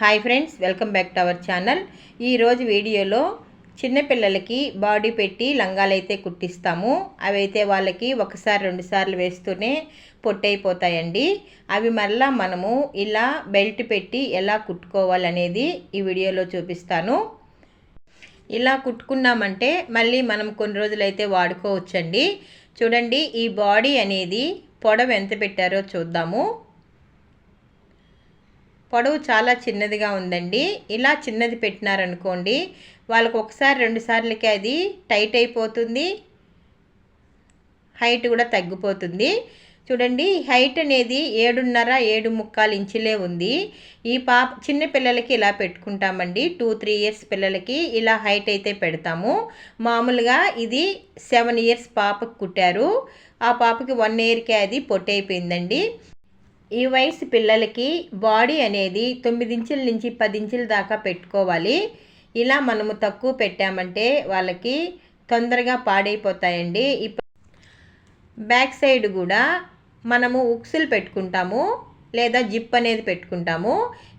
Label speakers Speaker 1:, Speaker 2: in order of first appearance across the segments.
Speaker 1: Hi friends welcome back to our channel. ఈరోజు వీడియోలో చిన్నపిల్లలకి బాడీ పెట్టి లంగాలైతే కుట్టిస్తాము. అవైతే వాళ్ళకి ఒకసారి రెండు సార్లు వేస్తూనే పొట్టయిపోతాయండి. అవి మళ్ళా మనము ఇలా బెల్ట్ పెట్టి ఎలా కుట్టుకోవాలనేది ఈ వీడియోలో చూపిస్తాను. ఇలా కుట్టుకున్నామంటే మళ్ళీ మనం కొన్ని రోజులైతే వాడుకోవచ్చండి. చూడండి ఈ బాడీ అనేది పొడవు ఎంత పెట్టారో చూద్దాము. పొడవు చాలా చిన్నదిగా ఉందండి. ఇలా చిన్నది పెట్టినారనుకోండి వాళ్ళకు ఒకసారి రెండు సార్లకి అది టైట్ అయిపోతుంది. హైట్ కూడా తగ్గిపోతుంది. చూడండి హైట్ అనేది ఏడున్నర ఏడు ముక్కాలు ఇంచులే ఉంది. ఈ పాప చిన్న పిల్లలకి ఇలా పెట్టుకుంటామండి. టూ త్రీ ఇయర్స్ పిల్లలకి ఇలా హైట్ అయితే పెడతాము. మామూలుగా ఇది సెవెన్ ఇయర్స్ పాపకు కుట్టారు. ఆ పాపకి వన్ ఇయర్కే అది పొట్టయిపోయిందండి ఈ వయసు పిల్లలకి బాడీ అనేది తొమ్మిది ఇంచుల నుంచి పది ఇంచుల దాకా పెట్టుకోవాలి. ఇలా మనము తక్కువ పెట్టామంటే వాళ్ళకి తొందరగా పాడైపోతాయండి. ఇప్పుడు బ్యాక్ సైడ్ కూడా మనము ఉక్సులు పెట్టుకుంటాము లేదా జిప్ అనేది పెట్టుకుంటాము.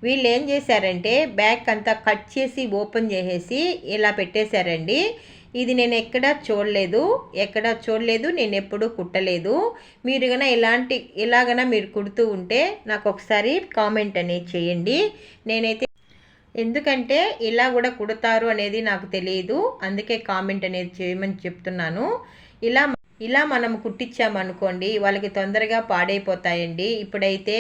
Speaker 1: వీళ్ళు ఏం చేశారంటే బ్యాక్ అంతా కట్ చేసి ఓపెన్ చేసేసి ఇలా పెట్టేశారండి. ఇది నేను ఎక్కడా చూడలేదు ఎక్కడా చూడలేదు నేను ఎప్పుడూ కుట్టలేదు. మీరు గన ఇలాంటి ఇలాగన మీరు కుడుతూ ఉంటే నాకు ఒకసారి కామెంట్ అనేది చేయండి. నేనైతే ఎందుకంటే ఇలా కూడా కుడతారు అనేది నాకు తెలియదు అందుకే కామెంట్ అనేది చేయమని చెప్తున్నాను. ఇలా ఇలా మనం కుట్టించామనుకోండి వాళ్ళకి తొందరగా పాడైపోతాయండి. ఇప్పుడైతే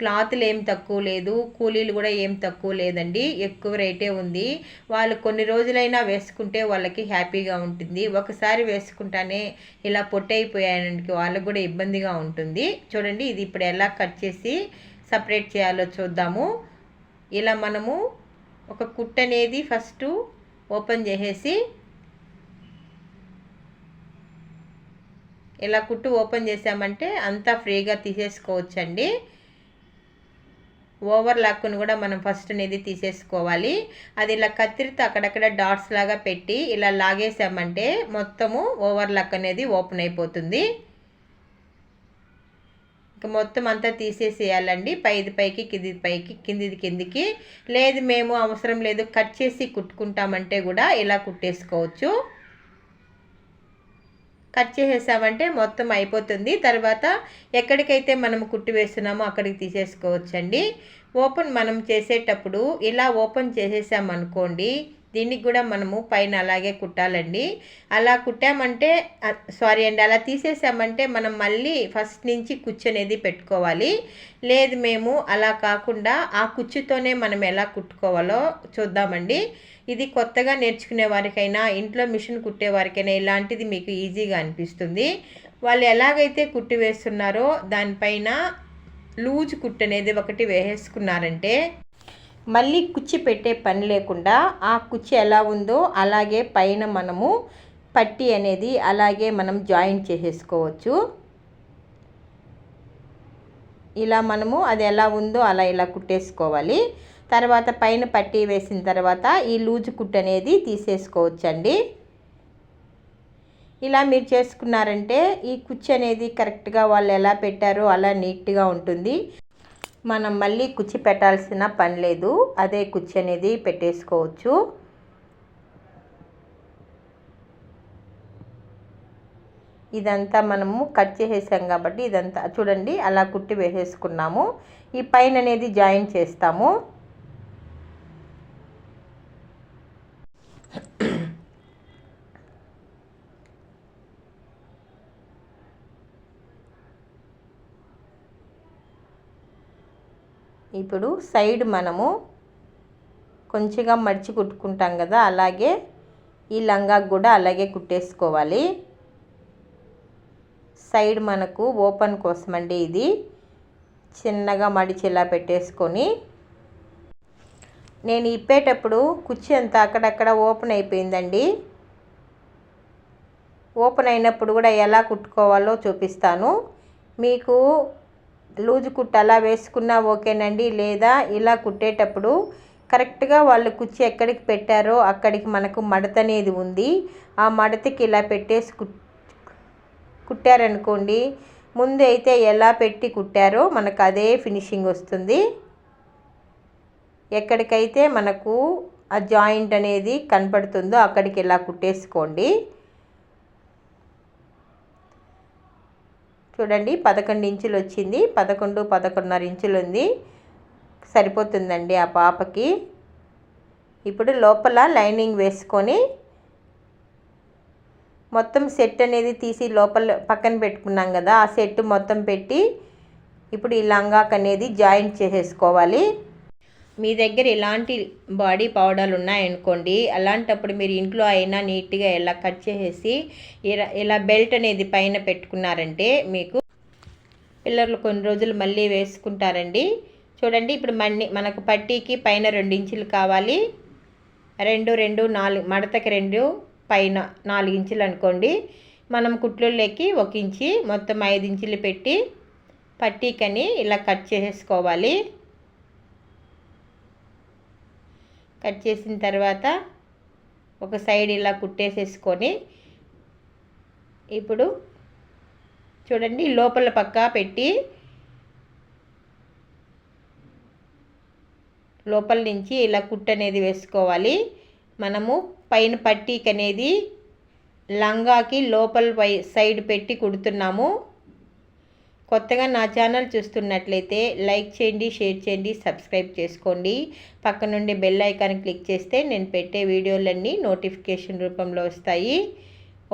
Speaker 1: క్లాతులు ఏం తక్కువ లేదు కూలీలు కూడా ఏం తక్కువ లేదండి ఎక్కువ రేటే ఉంది. వాళ్ళు కొన్ని రోజులైనా వేసుకుంటే వాళ్ళకి హ్యాపీగా ఉంటుంది. ఒకసారి వేసుకుంటానే ఇలా పొట్టయిపోయానికి వాళ్ళకి కూడా ఇబ్బందిగా ఉంటుంది. చూడండి ఇది ఇప్పుడు ఎలా కట్ చేసి సపరేట్ చేయాలో చూద్దాము. ఇలా మనము ఒక కుట్ అనేది ఫస్ట్ ఓపెన్ చేసేసి ఇలా కుట్టు ఓపెన్ చేసామంటే అంతా ఫ్రీగా తీసేసుకోవచ్చండి. ఓవర్ లాక్ను కూడా మనం ఫస్ట్ అనేది తీసేసుకోవాలి. అది ఇలా కత్తిరితో అక్కడక్కడ డాట్స్ లాగా పెట్టి ఇలా లాగేసామంటే మొత్తము ఓవర్ లాక్ అనేది ఓపెన్ అయిపోతుంది. ఇంకా మొత్తం అంతా తీసేసేయాలండి. పైది పైకి కింది పైకి కిందిది కిందికి. లేదు మేము అవసరం లేదు కట్ చేసి కుట్టుకుంటామంటే కూడా ఇలా కుట్టేసుకోవచ్చు. కట్ చేసేసామంటే మొత్తం అయిపోతుంది. తర్వాత ఎక్కడికైతే మనం కుట్టి వేస్తున్నామో అక్కడికి తీసేసుకోవచ్చండి. ఓపెన్ మనం చేసేటప్పుడు ఇలా ఓపెన్ చేసేసామనుకోండి దీనికి కూడా మనము పైన అలాగే కుట్టాలండి. అలా కుట్టామంటే సారీ అండి అలా తీసేసామంటే మనం మళ్ళీ ఫస్ట్ నుంచి కుచ్చు అనేది పెట్టుకోవాలి. లేదు మేము అలా కాకుండా ఆ కుచ్చుతోనే మనం ఎలా కుట్టుకోవాలో చూద్దామండి. ఇది కొత్తగా నేర్చుకునే వారికైనా ఇంట్లో మిషన్ కుట్టే వారికైనా ఇలాంటిది మీకు ఈజీగా అనిపిస్తుంది. వాళ్ళు ఎలాగైతే కుట్టి వేస్తున్నారో దానిపైన లూజ్ కుట్టు అనేది ఒకటి వేసేసుకున్నారంటే మళ్ళీ కుచ్చి పెట్టే పని లేకుండా ఆ కుచ్చి ఎలా ఉందో అలాగే పైన మనము పట్టి అనేది అలాగే మనం జాయింట్ చేసేసుకోవచ్చు. ఇలా మనము అది ఎలా ఉందో అలా ఇలా కుట్టేసుకోవాలి. తర్వాత పైన పట్టి వేసిన తర్వాత ఈ లూజు కుట్ అనేది తీసేసుకోవచ్చండి. ఇలా మీరు చేసుకున్నారంటే ఈ కుచ్చు అనేది కరెక్ట్గా వాళ్ళు ఎలా పెట్టారో అలా నీట్గా ఉంటుంది. మనం మళ్ళీ కుచ్చి పెట్టాల్సిన పని లేదు. అదే కుచ్చి అనేది పెట్టేసుకోవచ్చు. ఇదంతా మనము కట్ చేసేసాం కాబట్టి ఇదంతా చూడండి అలా కుట్టి వేసేసుకున్నాము. ఈ పైన అనేది జాయిన్ చేస్తాము. ఇప్పుడు సైడ్ మనము కొంచెంగా మడిచి కుట్టుకుంటాం కదా అలాగే ఈ లంగాకు కూడా అలాగే కుట్టేసుకోవాలి. సైడ్ మనకు ఓపెన్ కోసం అండి ఇది. చిన్నగా మడిచేలా పెట్టేసుకొని నేను ఇప్పేటప్పుడు కుర్చీ అంతా అక్కడక్కడ ఓపెన్ అయిపోయిందండి. ఓపెన్ అయినప్పుడు కూడా ఎలా కుట్టుకోవాలో చూపిస్తాను. మీకు లూజు కుట్టు అలా వేసుకున్నా ఓకేనండి లేదా ఇలా కుట్టేటప్పుడు కరెక్ట్గా వాళ్ళు కుర్చీ ఎక్కడికి పెట్టారో అక్కడికి మనకు మడత అనేది ఉంది. ఆ మడతకి ఇలా పెట్టేసి కుట్టారనుకోండి ముందు అయితే ఎలా పెట్టి కుట్టారో మనకు అదే ఫినిషింగ్ వస్తుంది. ఎక్కడికైతే మనకు ఆ జాయింట్ అనేది కనపడుతుందో అక్కడికి ఇలా కుట్టేసుకోండి. చూడండి పదకొండు ఇంచులు వచ్చింది. పదకొండు పదకొండున్నర ఇంచులు ఉంది. సరిపోతుందండి ఆ పాపకి. ఇప్పుడు లోపల లైనింగ్ వేసుకొని మొత్తం సెట్ అనేది తీసి లోపల పక్కన పెట్టుకున్నాం కదా ఆ సెట్ మొత్తం పెట్టి ఇప్పుడు ఈ లంగాక్ అనేది జాయింట్ చేసేసుకోవాలి. మీ దగ్గర ఎలాంటి బాడీ పౌడర్లు ఉన్నాయనుకోండి అలాంటప్పుడు మీరు ఇంట్లో అయినా నీట్గా ఇలా కట్ చేసేసి ఇలా ఇలా బెల్ట్ అనేది పైన పెట్టుకున్నారంటే మీకు పిల్లలు కొన్ని రోజులు మళ్ళీ వేసుకుంటారండి. చూడండి ఇప్పుడు మన్ని మనకు పట్టీకి పైన రెండు ఇంచులు కావాలి. రెండు రెండు నాలుగు మడతకి రెండు పైన నాలుగు ఇంచులు అనుకోండి. మనం కుట్లులోకి ఒక ఇంచి మొత్తం ఐదు ఇంచులు పెట్టి పట్టీకని ఇలా కట్ చేసేసుకోవాలి. కట్ చేసిన తర్వాత ఒక సైడ్ ఇలా కుట్టేసేసుకొని ఇప్పుడు చూడండి లోపల పక్క పెట్టి లోపల నుంచి ఇలా కుట్ట అనేది వేసుకోవాలి. మనము పైన పట్టీకి అనేది లంగాకి లోపల పై సైడ్ పెట్టి కుడుతున్నాము. కొత్తగా నా ఛానల్ చూస్తున్నట్లయితే లైక్ చేయండి షేర్ చేయండి సబ్స్క్రైబ్ చేసుకోండి. పక్క నుండి బెల్ ఐకాన్ క్లిక్ చేస్తే నేను పెట్టే వీడియోలన్నీ నోటిఫికేషన్ రూపంలో వస్తాయి.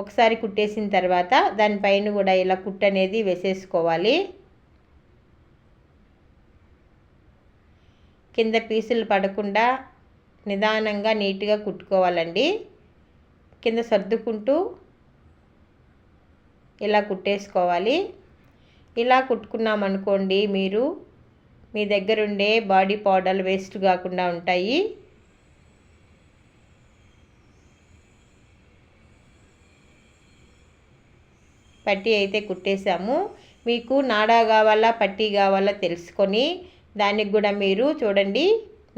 Speaker 1: ఒకసారి కుట్టేసిన తర్వాత దానిపైన కూడా ఇలా కుట్ట అనేది వేసేసుకోవాలి. కింద పీసులు పడకుండా నిదానంగా నీట్గా కుట్టుకోవాలండి. కింద సర్దుకుంటూ ఇలా కుట్టేసుకోవాలి. ఇలా కుట్టుకున్నామనుకోండి మీరు మీ దగ్గరుండే బాడీ పౌడర్లు వేస్ట్ కాకుండా ఉంటాయి. పట్టీ అయితే కుట్టేశాము. మీకు నాడా కావాలా పట్టీ కావాలా తెలుసుకొని దానికి కూడా మీరు చూడండి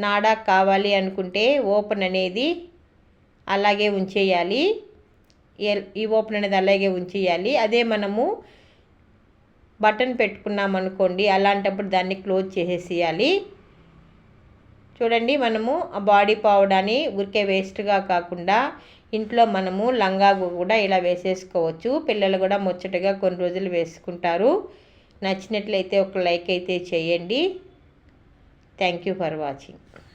Speaker 1: నాడా కావాలి అనుకుంటే ఓపెన్ అనేది అలాగే ఉంచేయాలి. ఈ ఓపెన్ అనేది అలాగే ఉంచేయాలి. అదే మనము బటన్ పెట్టుకున్నాం అనుకోండి అలాంటప్పుడు దాన్ని క్లోజ్ చేసేసేయాలి. చూడండి మనము ఆ బాడీ పౌడర్ని ఉరికే వేస్ట్గా కాకుండా ఇంట్లో మనము లంగా కూడా ఇలా వేసేసుకోవచ్చు. పిల్లలు కూడా ముచ్చటగా కొన్ని రోజులు వేసుకుంటారు. నచ్చినట్లయితే ఒక లైక్ అయితే చేయండి. Thank you for watching